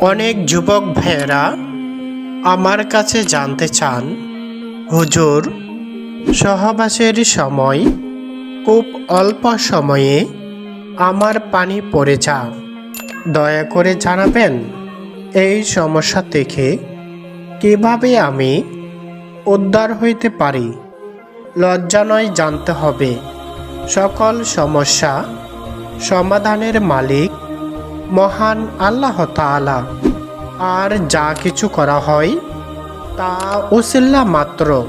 অনেক যুবক ভাইয়েরা আমার কাছে জানতে চান, হুজুর, সহবাসের সময় খুব অল্প সময়ে আমার পানি পড়ে যা। দয়া করে জানাবেন এই সমস্যা থেকে কীভাবে আমি উদ্ধার হইতে পারি। লজ্জা নয় জানতে হবে। সকল সমস্যা সমাধানের মালিক মহান আল্লাহ তাআলা। আর যা কিছু করা হয়, তা উসিল্লা মাত্র।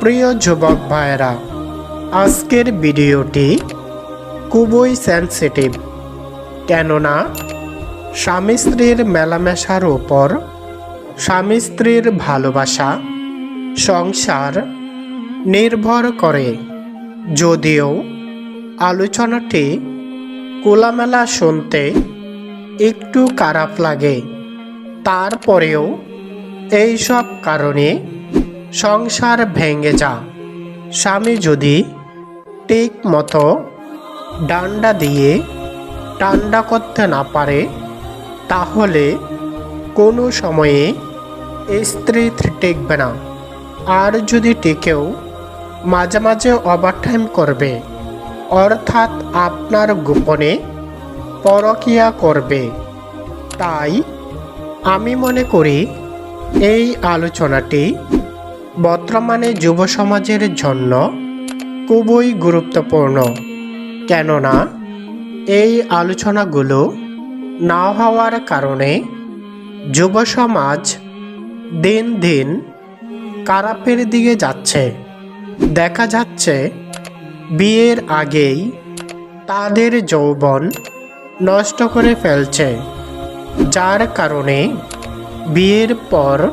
প্রিয় যুবক ভাইয়েরা, আজকের ভিডিওটি খুবই সেন্সিটিভ কেননা, স্বামী স্ত্রীর মেলামেশার উপর স্বামী স্ত্রীর ভালোবাসা, সংসার নির্ভর করে। যদিও আলোচনাটি কোলামেলা শুনতে একটু খারাপ লাগে। তারপরেও এই সব কারণে সংসার ভেঙে যা। স্বামী যদি ঠিক মতো ডান্ডা দিয়ে ঠান্ডা করতে না পারে, তাহলে কোনো সময়ে স্ত্রী টিকবে না। আর যদি টিকেও, মাঝে মাঝে ওভারটাইম করবে। অর্থাৎ আপনার গোপনে পরকিয়া করবে। তাই আমি মনে করি এই আলোচনাটি বর্তমানে যুব সমাজের জন্য খুবই গুরুত্বপূর্ণ। কেননা এই আলোচনাগুলো না হওয়ার কারণে যুব সমাজ দিন দিন খারাপের দিকে যাচ্ছে। দেখা যাচ্ছে বিয়ের আগেই তাদের যৌবন নষ্ট করে ফেলছে। যার কারণে বিয়ের পর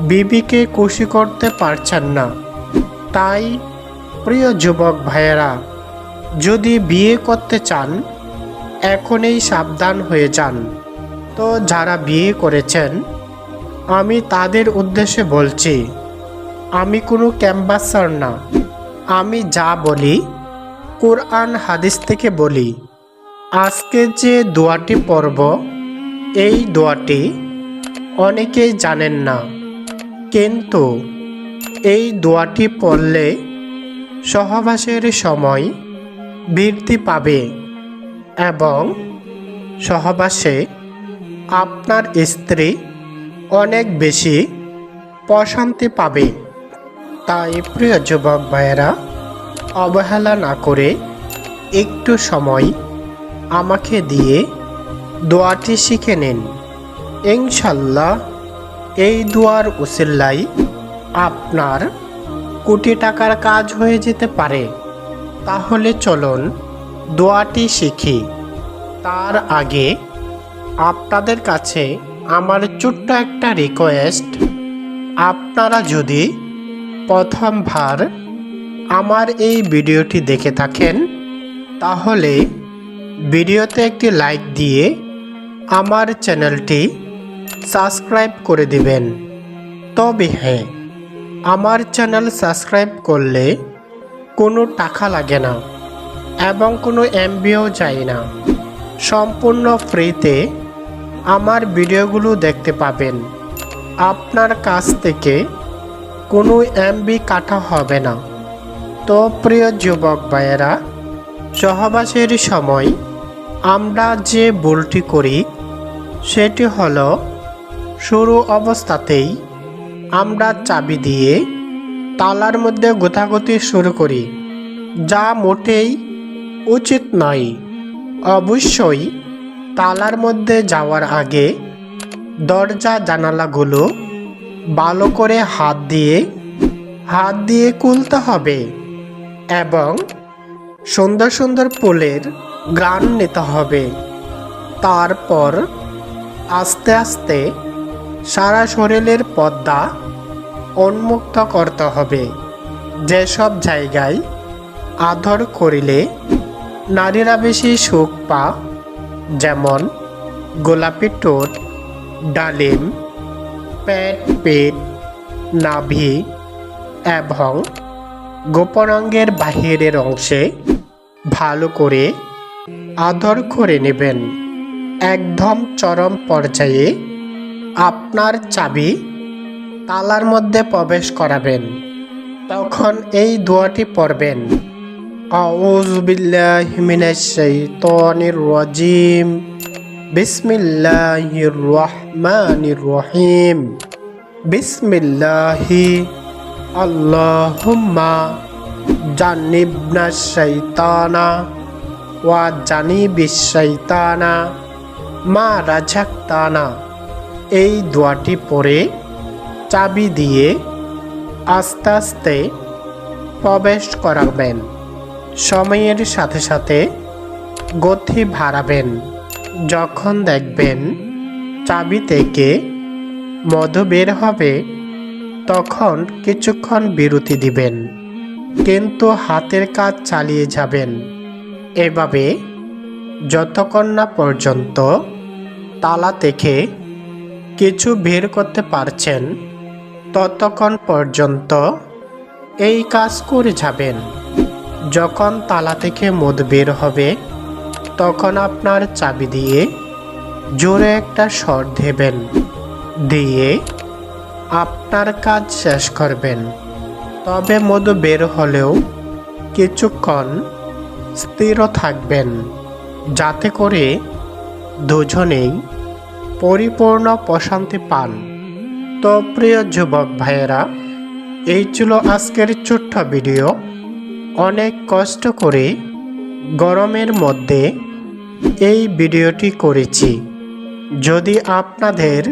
বিবিকে খুশি করতে পারছেন না। তাই প্রিয় যুবক ভাইয়েরা, যদি বিয়ে করতে চান, এখনই সাবধান হয়ে যান। তো যারা বিয়ে করেছেন, আমি তাদের উদ্দেশ্যে বলছি, আমি কোনো ক্যাম্বাসার না। আমি যা বলি, কোরআন হাদিস থেকে বলি। আজকে যে দোয়াটি পর্ব এই দোয়াটি অনেকেই জানেন না। কিন্তু এই দোয়াটি পড়লে সহবাসের সময় বৃদ্ধি পাবে এবং সহবাসে আপনার স্ত্রী অনেক বেশি প্রশান্তি পাবে। তাই প্রিয় যুবক ভাইয়েরা, অবহেলা না করে একটু সময় আমাকে দিয়ে দোয়াটি শিখে নিন। ইনশাল্লাহ এই দোয়ার উসিল্লাই আপনার কোটি টাকার কাজ হয়ে যেতে পারে। তাহলে চলুন দোয়াটি শিখি। তার আগে আপনাদের কাছে আমার ছোট্ট একটা রিকোয়েস্ট আপনারা যদি প্রথমবার আমার এই ভিডিওটি দেখে থাকেন, তাহলে ভিডিওতে একটি লাইক দিয়ে আমার চ্যানেলটি সাবস্ক্রাইব করে দিবেন। তবে হ্যাঁ আমার চ্যানেল সাবস্ক্রাইব করলে কোনো টাকা লাগে না এবং কোনো এমবিও যায় না। সম্পূর্ণ ফ্রিতে আমার ভিডিওগুলো দেখতে পাবেন। আপনার কাছ থেকে কোনো এমবি কাটা হবে না। তো প্রিয় যুবক ভাইয়েরা সহবাসের সময় আমরা যে ভুলটি করি, সেটি হলো, শুরু অবস্থাতেই আমরা চাবি দিয়ে তালার মধ্যে গোথাগতি শুরু করি, যা মোটেই উচিত নয়। অবশ্যই, তালার মধ্যে যাওয়ার আগে দরজা জানালাগুলো ভালো করে হাত দিয়ে হাত দিয়ে খুলতে হবে এবং সুন্দর সুন্দর ফুলের গান নিতে হবে। তারপর আস্তে আস্তে সারা শরীরের পর্দা উন্মুক্ত করতে হবে। যেসব জায়গায় আদর করিলে নারীরা বেশি সুখ পা যেমন গোলাপি টোট ডালিম প্যাট পেট, নাভি এবং গোপনাঙ্গের বাহিরের অংশে ভালো করে আদর করে নেবেন। একদম চরম পর্যায়ে আপনার চাবি তালার মধ্যে প্রবেশ করাবেন। তখন এই দোয়াটি পড়বেন। রাজিম। বিসমিল্লাহির রহমানির রহিম। বিসমিল্লাহি। আল্লাহুম্মা জান্নিবনা শাইতানা। ওয়া জানিবিশ শাইতানা মা রাজাক্তানা এই দোয়াটি পরে চাবি দিয়ে আস্তে আস্তে প্রবেশ করাবেন। সময়ের সাথে সাথে গতি বাড়াবেন। যখন দেখবেন চাবি থেকে মধু বের হবে, তখন কিছুক্ষণ বিরতি দিবেন। কিন্তু হাতের কাজ চালিয়ে যাবেন। এভাবে যতক্ষণ না পর্যন্ত তালা থেকে কিছু বের করতে পারছেন, ততক্ষণ পর্যন্ত এই কাজ করে যাবেন। যখন তালা থেকে মদ বের হবে, তখন আপনার চাবি দিয়ে জোরে একটা শট দেবেন, দিয়ে আপনার কাজ শেষ করবেন। তবে মধু বের হলেও কিছুক্ষণ স্থির থাকবেন। যাতে করে দুজনেই পরিপূর্ণ প্রশান্তি পান। তো প্রিয় যুবক ভাইয়েরা, এই ছিল আজকের ছোট্ট ভিডিও। অনেক কষ্ট করে গরমের মধ্যে এই ভিডিওটি করেছি। যদি আপনাদের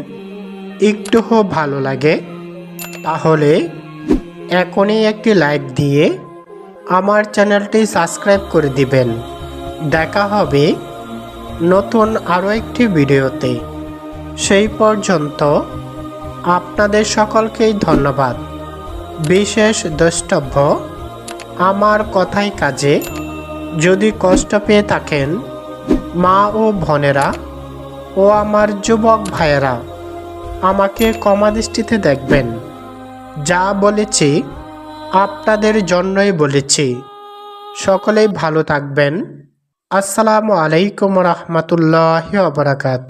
একটু ভালো লাগে, তাহলে এখনই একটি লাইক দিয়ে আমার চ্যানেলটি সাবস্ক্রাইব করে দিবেন। দেখা হবে নতুন আরও একটি ভিডিওতে। সেই পর্যন্ত আপনাদের সকলকেই ধন্যবাদ। বিশেষ দ্রষ্টব্য, আমার কথাই কাজে। যদি কষ্ট পেয়ে থাকেন, মা ও বোনেরা ও আমার যুবক ভাইয়েরা, আমাকে কমা দৃষ্টিতে দেখবেন। যা বলেছি আপনাদের জন্যই বলেছি সকলেই ভালো থাকবেন। আসসালামু আলাইকুম রহমতুল্লাহ বারাকাতু